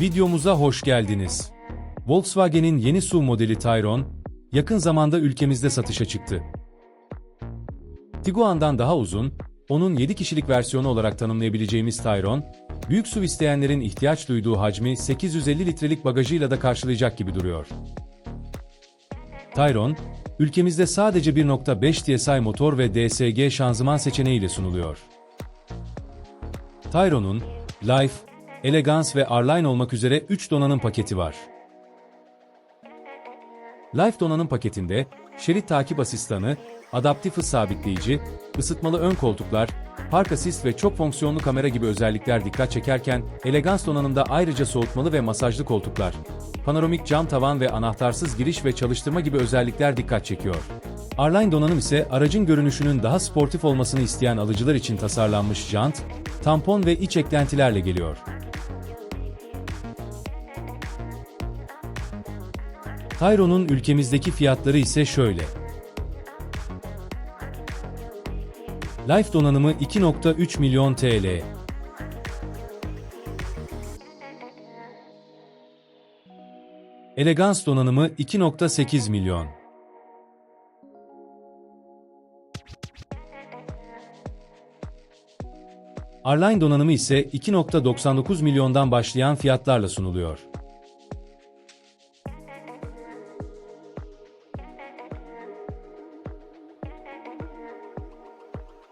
Videomuza hoş geldiniz. Volkswagen'in yeni SUV modeli Tayron, yakın zamanda ülkemizde satışa çıktı. Tiguan'dan daha uzun, onun 7 kişilik versiyonu olarak tanımlayabileceğimiz Tayron, büyük SUV isteyenlerin ihtiyaç duyduğu hacmi 850 litrelik bagajıyla da karşılayacak gibi duruyor. Tayron, ülkemizde sadece 1.5 TSI motor ve DSG şanzıman seçeneğiyle sunuluyor. Tayron'un Life, Elegance ve R-Line olmak üzere 3 donanım paketi var. Life donanım paketinde şerit takip asistanı, adaptif hız sabitleyici, ısıtmalı ön koltuklar, park asist ve çok fonksiyonlu kamera gibi özellikler dikkat çekerken, Elegance donanımda ayrıca soğutmalı ve masajlı koltuklar, panoramik cam tavan ve anahtarsız giriş ve çalıştırma gibi özellikler dikkat çekiyor. R-Line donanım ise aracın görünüşünün daha sportif olmasını isteyen alıcılar için tasarlanmış jant, tampon ve iç eklentilerle geliyor. Tayron'un ülkemizdeki fiyatları ise şöyle. Life donanımı 2.3 milyon TL. Elegance donanımı 2.8 milyon. R-Line donanımı ise 2.99 milyondan başlayan fiyatlarla sunuluyor.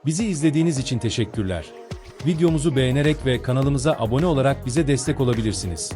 Bizi izlediğiniz için teşekkürler. Videomuzu beğenerek ve kanalımıza abone olarak bize destek olabilirsiniz.